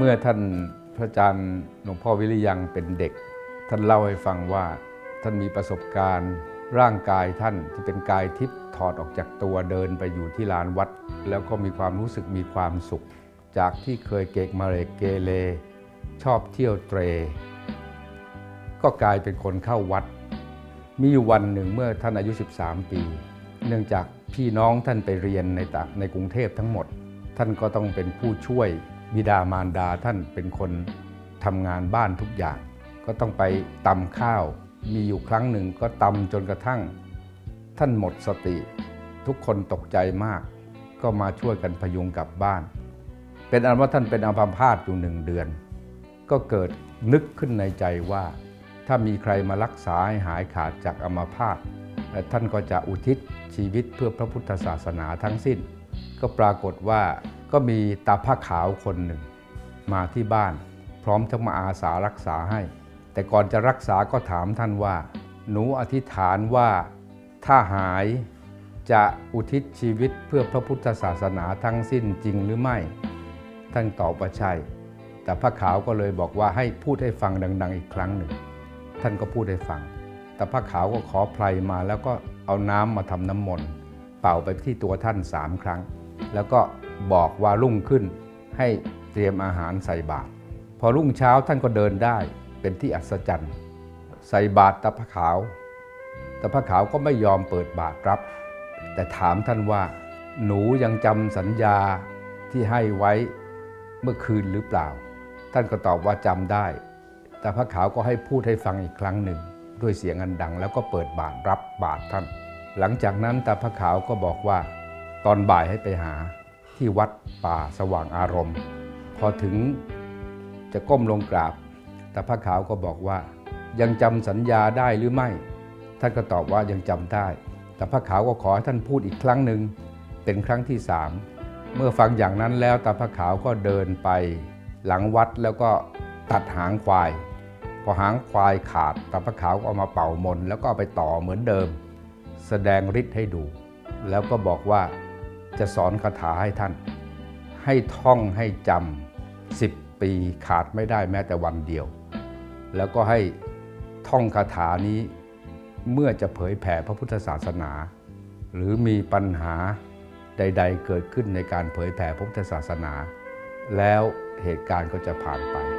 เมื่อท่านพระอาจารย์หลวงพ่อวิริยังเป็นเด็ก ท่านเล่าให้ฟังว่าท่านมีประสบการณ์ร่างกายท่านที่เป็นกายทิพย์ถอดออกจากตัวเดินไปอยู่ที่ลานวัด แล้วก็มีความรู้สึกมีความสุข จากที่เคยเกกมาเรกเกเรชอบเที่ยวเตร ก็กลายเป็นคนเข้าวัด มีอยู่วันหนึ่งเมื่อท่านอายุ 13 ปี เนื่องจากพี่น้องท่านไปเรียนในต่างในกรุงเทพทั้งหมด ท่านก็ต้องเป็นผู้ช่วย บิดามารดาท่านเป็นคนทำงานบ้านทุกอย่าง ก็ต้องไปตำข้าว มีอยู่ครั้งหนึ่งก็ตำจนกระทั่ง ท่านหมดสติ ทุกคนตกใจมาก ก็มาช่วยกันพยุงกลับบ้าน เป็นอันว่าท่านเป็นอัมพาตอยู่หนึ่งเดือน ก็เกิดนึกขึ้นในใจว่า ถ้ามีใครมารักษาให้หายขาดจากอัมพาตท่านก็จะอุทิศชีวิตเพื่อพระพุทธศาสนาทั้งสิ้น ก็ปรากฏว่า ก็มีตาผ้าขาวคนหนึ่ง มาที่บ้าน พร้อมทั้งมาอาสารักษาให้ แต่ก่อนจะรักษาก็ถามท่านว่า หนูอธิษฐานว่าถ้าหายจะอุทิศชีวิตเพื่อพระพุทธศาสนาทั้งสิ้นจริงหรือไม่ ท่านตอบว่าใช่ แต่พระขาวก็เลยบอกว่าให้พูดให้ฟังดัง ๆ อีกครั้งหนึ่ง ท่านก็พูดให้ฟัง แต่พระขาวก็ขอไพรมาแล้วก็เอาน้ำมาทำน้ำมนต์เป่าไปที่ตัวท่านสามครั้ง แล้วก็ บอกว่ารุ่งขึ้นให้เตรียมอาหารใส่บาตรพอรุ่งเช้าท่านก็เดินได้เป็นที่อัศจรรย์ ใส่บาตรตาพระขาวต่พระขาวก็ไม่ยอมเปิดบาตรรับ แต่ถามท่านว่า หนูยังจำสัญญาที่ให้ไว้เมื่อคืนหรือเปล่า ท่านก็ตอบว่าจำได้แต่พระขาวก็ให้พูดให้ฟังอีกครั้งหนึ่ง ด้วยเสียงอันดัง แล้วก็เปิดบาตรรับบาตรท่าน หลังจากนั้นตาพระขาวก็บอกว่า ตอนบ่ายให้ไปหา ที่วัดป่าสว่างอารมณ์ พอถึงจะก้มลงกราบ แต่พระขาวก็บอกว่า ยังจำสัญญาได้หรือไม่ ท่านก็ตอบว่ายังจำได้ แต่พระขาวก็ขอให้ท่านพูดอีกครั้งหนึ่งเป็นครั้งที่สามเมื่อฟังอย่างนั้นแล้วตาพระขาวก็เดินไปหลังวัดแล้วก็ตัดหางควาย พอหางควายขาดตาพระขาวก็เอามาเป่ามน แล้วก็ไปต่อเหมือนเดิม แสดงฤทธิ์ให้ดู แล้วก็บอกว่า จะสอนคาถาให้ท่าน ให้ท่องให้จำสิบปีขาดไม่ได้แม้แต่วันเดียว แล้วก็ให้ท่องคาถานี้เมื่อจะเผยแผ่พระพุทธศาสนา หรือมีปัญหาใด ๆ เกิดขึ้นในการเผยแผ่พระพุทธศาสนา แล้วเหตุการณ์ก็จะผ่านไป